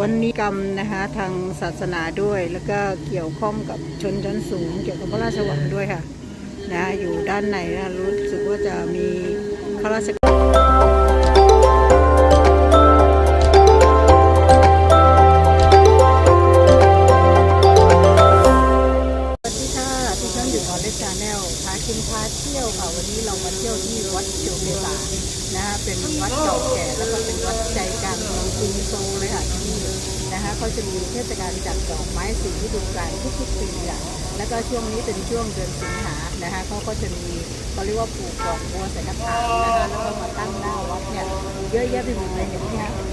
วันนี้กรรมนะคะทางศาสนาด้วย แล้วก็เกี่ยวข้องกับชนชั้นสูง เกี่ยวกับพระราชวังด้วยค่ะนะอยู่ด้านในนะรู้สึกว่าจะมีข้าราชการสวัสดีค่ะที่ช่องอยู่ออนเลสชาแนลพากินพาเที่ยวค่ะวันนี้เรามาเที่ยวที่วัดโจเมตานะคะเป็นวัดเก่าแก่แล้วก็เป็นวัดใจกลางเมืองกรุงโซลเลยค่ะ นะคะเขาจะมีเทศกาลจัดดอกไม้สีฤดูกาลทุกๆปีอะแล้วก็ช่วงนี้เป็นช่วงเดือนสิงหานะคะเขาก็จะมีเขาเรียกว่าปลูกดอกบัวใส่กระถางนะคะแล้วก็มาตั้งหน้าวัดเนี่ยเยอะแยะไปหมดเลยอย่างนี้ค่ะ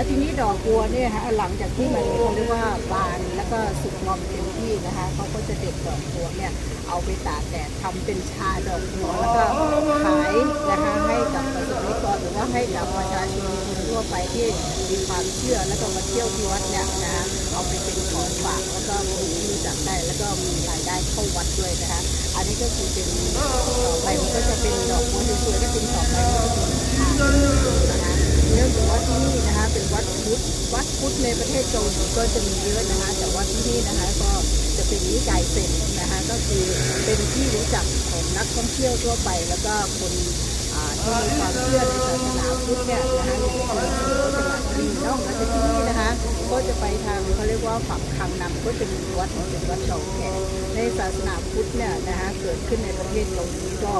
แล้วทีนี้ดอกบัวเนี่ยฮะหลังจากที่มันเขาเรียกว่าบานแล้วก็สุกงอมเต็มที่นะคะเขาก็จะเด็ดดอกบัวเนี่ยเอาไปตากแดดทำเป็นชาดอกบัวแล้วก็ขายนะคะให้กับประสบนิกรหรือว่าให้กับประชาชนทั่วไปที่มีความเชื่อแล้วก็มาเที่ยวที่วัดเนี่ยนะคะเอาไปเป็นของฝากแล้วก็คนที่รู้จักได้แล้วก็มีรายได้เข้าวัดด้วยนะคะอันนี้ก็คือเป็นต่อไปมันก็จะเป็นดอกบัวสวยๆก็เป็นต่อไปมันก็เป็นชานะคะ เนื่องจากว่าที่นี่นะคะเป็นวัดพุทธวัดพุทธในประเทศเกาหลีก็จะมีเยอะนะคะ แต่ว่าที่นี่นะคะก็จะเป็นนิกายเซนนะคะก็คือเป็นที่รู้จักของนักท่องเที่ยวทั่วไป แล้วก็คนที่มีความเชื่อในศาสนาพุทธเนี่ยนะคะในที่นี้ก็จะมาที่นี่นอกจากที่นี่นะคะ ก็จะไปทางเขาเรียกว่าฝั่งคังนำก็จะมีวัดเป็นวัดเก่าแก่ในศาสนาพุทธเนี่ยนะคะเกิดขึ้นในประเทศเกาหลีก็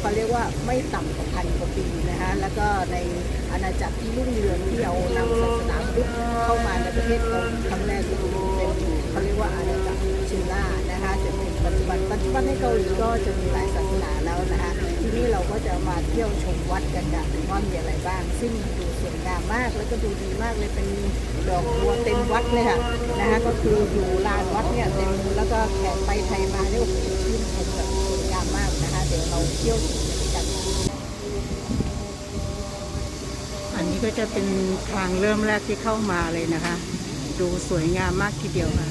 เขาเรียกว่าไม่ต่ำกว่าพันกว่าปีนะคะแล้วก็ใน อาณาจักรที่รุ่งเรืองที่เอานำศาสนาพุทธเข้ามาในประเทศเกาครั้งแรกก็คือเป็นเขาเรียกว่าอาณาจักรชินล่านะคะจนถึงปัจจุบันปัจจุบันในเกาหลีก็จะมีหลายศาสนาแล้วนะคะที่นี่เราก็จะมาเที่ยวชมวัดกันค่ะว่ามีอะไรบ้าง ซึ่งดูสวยงามมากแล้วก็ดูดีมากเลยเป็นดอกบัวเต็มวัดเลยค่ะนะคะก็คืออยู่ลานวัดเนี่ยเต็มแล้วก็แขกไปไทยมาเนี่ยโอ้โหชื่นชมแบบสวยงามมากนะคะเดี๋ยวเราเที่ยวี้ก็จะเป็นทางเริ่มแรกที่เข้ามาเลยนะคะ ดูสวยงามมากทีเดียวค่ะ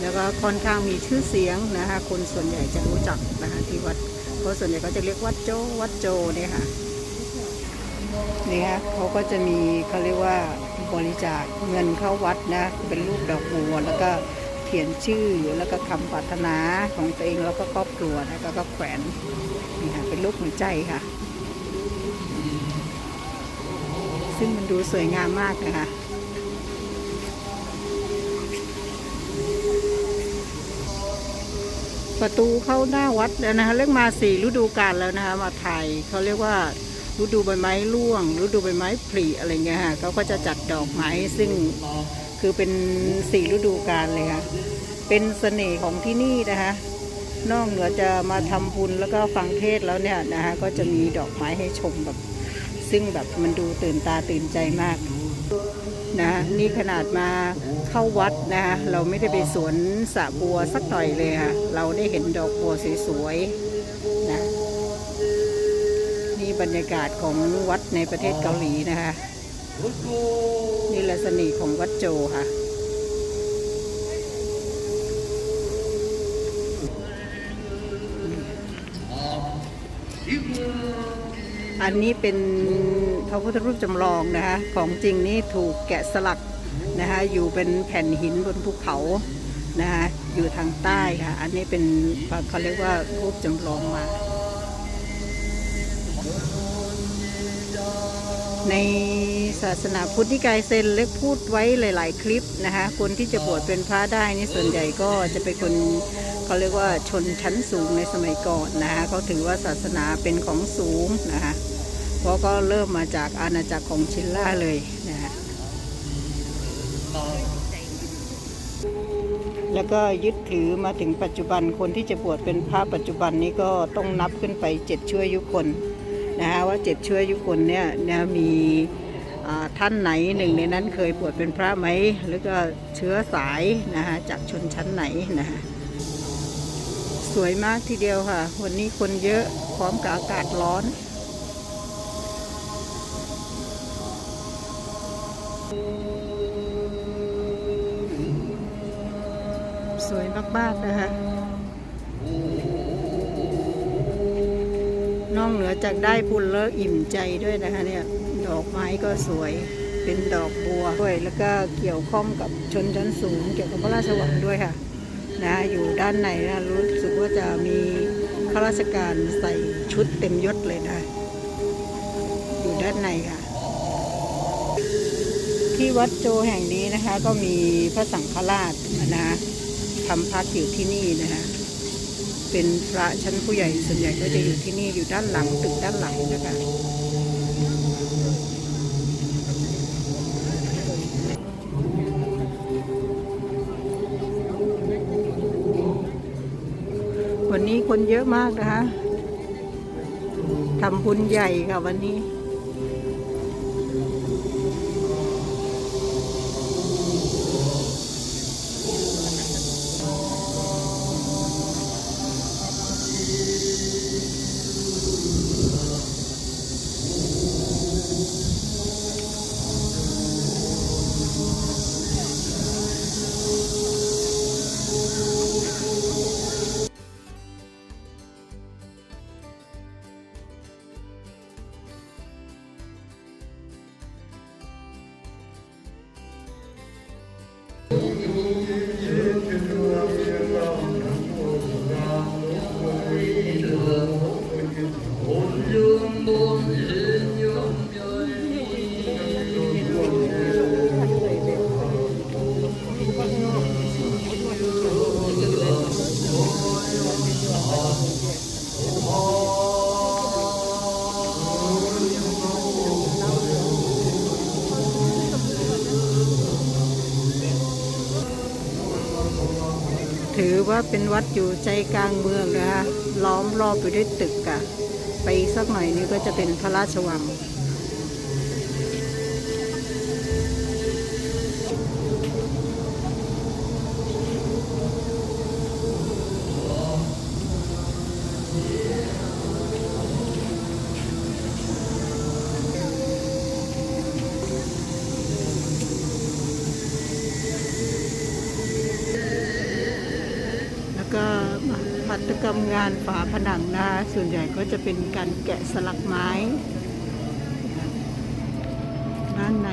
แล้วก็ค่อนข้างมีชื่อเสียงนะคะ คนส่วนใหญ่จะรู้จักนะคะที่วัด เพราะส่วนใหญ่ก็จะเรียกวัดโจวัดโจเนี่ยค่ะนี่ฮะเขาก็จะมีเขาเรียกว่าบริจาคเงินเข้าวัดนะเป็นรูปดอกบัวแล้วก็เขียนชื่อแล้วก็คำปรารถนาของตัวเองแล้วก็ครอบครัวแล้วก็แขวนนี่ค่ะเป็นรูปหัวใจค่ะ ซึ่งมันดูสวยงามมากนะคะประตูเข้าหน้าวัดแล้วนะคะเรียกมาสี่ฤดูกาลแล้วนะคะ มาถ่ายเขาเรียกว่าฤดูใบไม้ร่วงฤดูใบไม้ผลิอะไรเงี้ยค่ะเขาก็จะจัดดอกไม้ซึ่งคือเป็นสี่ฤดูกาลเลยค่ะเป็นเสน่ห์ของที่นี่นะคะ นอกเหนือจะมาทำบุญแล้วก็ฟังเทศแล้วเนี่ยนะคะก็จะมีดอกไม้ให้ชมแบบ ซึ่งแบบมันดูตื่นตาตื่นใจมากนะนี่ขนาดมาเข้าวัดนะคะเราไม่ได้ไปสวนสระบัวสักหน่อยเลยค่ะเราได้เห็นดอกบัวสวยๆนะนี่บรรยากาศของวัดในประเทศเกาหลีนะคะนี่ลักษณะของวัดโจค่ะ อันนี้เป็นพระพุทธรูปจำลองนะคะของจริงนี่ถูกแกะสลักนะคะอยู่เป็นแผ่นหินบนภูเขานะคะอยู่ทางใต้ค่ะ อันนี้เป็นเขาเรียกว่ารูปจำลองมา ในศาสนาพุทธนิกายเซนเล็กพูดไว้หลาย ๆ คลิปนะคะคนที่จะบวชเป็นพระได้นี่ส่วนใหญ่ก็จะเป็นคนเขาเรียกว่าชนชั้นสูงในสมัยก่อนนะคะเขาถือว่าศาสนาเป็นของสูงนะคะ เพราะก็เริ่มมาจากอาณาจักรของชินล่าเลยนะคะแล้วก็ยึดถือมาถึงปัจจุบันคนที่จะบวชเป็นพระปัจจุบันนี้ก็ต้องนับขึ้นไปเจ็ดชั่วอายุคนนะคะว่าเจ็ดชั่วอายุคนเนี่ยนะมีท่านไหนหนึ่งในนั้นเคยบวชเป็นพระไหมหรือก็เชื้อสายนะคะจากชนชั้นไหนนะคะสวยมากทีเดียวค่ะ วันนี้คนเยอะพร้อมกับอากาศร้อน วยมากๆนะคะนอกเหนือจากได้บุญแล้วอิ่มใจด้วยนะคะเนี่ยดอกไม้ก็สวยเป็นดอกบัวด้วยแล้วก็เกี่ยวข้องกับชนชั้นสูง เกี่ยวกับพระราชวังด้วยค่ะนะอยู่ด้านในนะรู้สึกว่าจะมีข้าราชการใส่ชุดเต็มยศเลยนะ อยู่ด้านในค่ะ ที่วัดโจแห่งนี้นะคะก็มีพระสังฆราชนะ ทำพักอยู่ที่นี่นะคะเป็นพระชั้นผู้ใหญ่ส่วนใหญ่ก็จะอยู่ที่นี่อยู่ด้านหลังตึกด้านหลังนะคะวันนี้คนเยอะมากนะคะทำบุญใหญ่ค่ะวันนี้ ถือว่าเป็นวัดอยู่ใจกลางเมืองนะคะล้อมรอบไปด้วยตึกอะไปสักหน่อยนี้ก็จะเป็นพระราชวัง กรรมงานฝาผนังนะ ส่วนใหญ่ก็จะเป็นการแกะสลักไม้ ด้านใน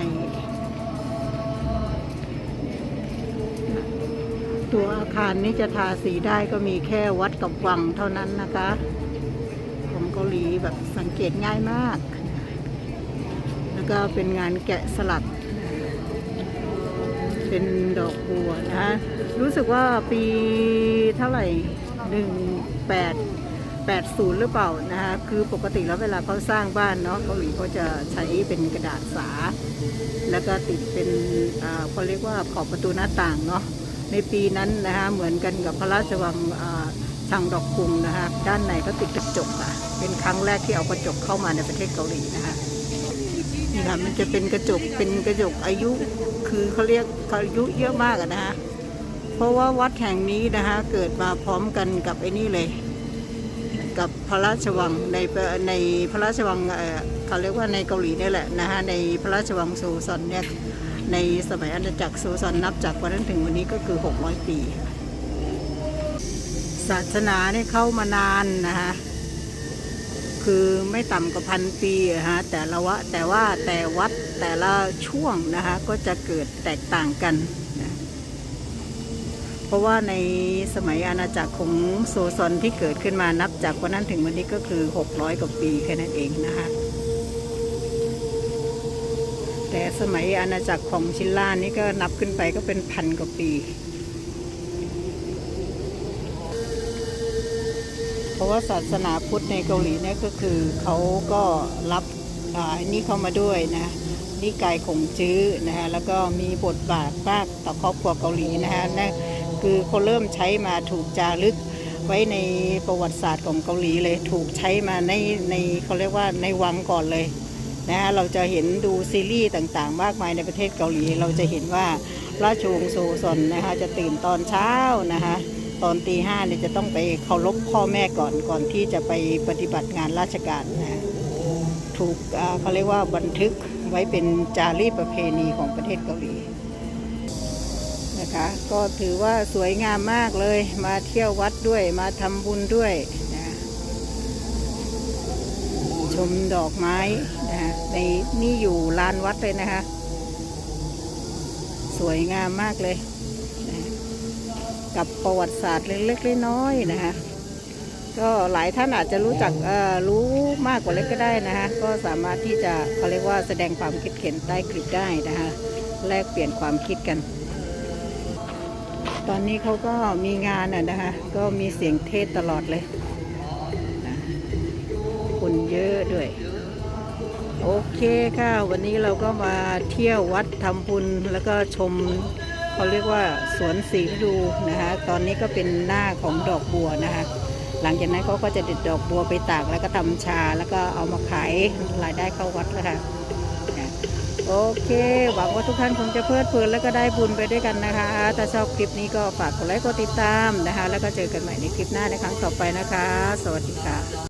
ตัวอาคารนี้จะทาสีได้ก็มีแค่วัดกับวังเท่านั้นนะคะ ของเกาหลีแบบสังเกตง่ายมาก แล้วก็เป็นงานแกะสลักเป็นดอกบัวนะฮะรู้สึกว่าปีเท่าไหร่ หนึ่งแปดแปดศูนย์หรือเปล่านะฮะคือปกติแล้วเวลาเขาสร้างบ้านเนาะเกาหลีเขาจะใช้เป็นกระดาษสา แล้วก็ติดเป็นอ่าเขาเรียกว่าขอบประตูหน้าต่างเนาะในปีนั้นนะฮะเหมือนกันกับพระราชวังอ่าชังดอกคุมนะฮะด้านในก็ติดกระจกอะเป็นครั้งแรกที่เอากระจกเข้ามาในประเทศเกาหลีนะคะนี่ค่ะมันจะเป็นกระจกเป็นกระจกอายุคือเขาเรียกอายุเยอะมากอะนะฮะ ราะว่าวัดแห่งนี้นะคะเกิดมาพร้อมกันกับไอ้นี่เลย กับพระราชวังในในพระราชวังเขาเรียกว่าในเกาหลีนี่แหละนะฮะในพระราชวังโซซอนเนี่ยในสมัยอาณาจักรโซซอนนับจากวันนั้นถึงวันนี้ก็คือ 600 ปีศาสนาเนี่ยเข้ามานานนะคะคือไม่ต่ำกว่าพันปีะฮะแต่ละวะแต่ว่าแต่วัดแต่ละช่วงนะคะก็จะเกิดแตกต่างกัน เพราะว่าในสมัยอาณาจักรของโซซอนที่เกิดขึ้นมานับจากวันนั้นถึงวันนี้ก็คือ 600 กว่าปีแค่นั้นเองนะคะ แต่สมัยอาณาจักรของชินล่านี่ก็นับขึ้นไปก็เป็นพันกว่าปี เพราะว่าศาสนาพุทธในเกาหลีเนี่ยก็คือเขาก็รับอันนี้เข้ามาด้วยนะนิกายของจื้อนะฮะแล้วก็มีบทบาทมากต่อครอบครัวเกาหลีนะฮะนั่น คือเขาเริ่มใช้มาถูกจารึกไว้ในประวัติศาสตร์ของเกาหลีเลย ถูกใช้มาในในเขาเรียกว่าในวังก่อนเลยนะฮะเราจะเห็นดูซีรีส์ต่างๆ มากมายในประเทศเกาหลี เราจะเห็นว่าราชวงศ์โซซอนนะคะจะตื่นตอนเช้านะคะตอนตีห้าเนี่ยจะต้องไปเคารพพ่อแม่ก่อนก่อนที่จะไปปฏิบัติงานราชการนะะถูกเขาเรียกว่าบันทึกไว้เป็นจารีตประเพณีของประเทศเกาหลี นะคะ ก็ถือว่าสวยงามมากเลย มาเที่ยววัดด้วยมาทำบุญด้วยนะชมดอกไม้นะฮะในนี่อยู่ลานวัดเลยนะคะ สวยงามมากเลยนะกับประวัติศาสตร์เล็กๆน้อยๆนะคะก็หลายท่านอาจจะรู้จักเอ่อรู้มากกว่าเล็กก็ได้นะคะก็สามารถที่จะเขาเรียกว่าแสดงความคิดเห็นใต้คลิปได้นะคะแลกเปลี่ยนความคิดกัน ตอนนี้เขาก็มีงานอะนะคะ ก็มีเสียงเทศตลอดเลยนะคนเยอะด้วย โอเคค่ะ วันนี้เราก็มาเที่ยววัดทำบุญแล้วก็ชมเขาเรียกว่าสวนสีดูนะคะ ตอนนี้ก็เป็นหน้าของดอกบัวนะคะ หลังจากนั้นเขาก็จะเด็ดดอกบัวไปตากแล้วก็ทำชา แล้วก็เอามาขายรายได้เข้าวัดแล้วค่ะ โอเค หวังว่าทุกท่านคงจะเพลิดเพลินและก็ได้บุญไปด้วยกันนะคะ ถ้าชอบคลิปนี้ก็ฝากกดไลค์กดติดตามนะคะ แล้วก็เจอกันใหม่ในคลิปหน้าในครั้งต่อไปนะคะ สวัสดีค่ะ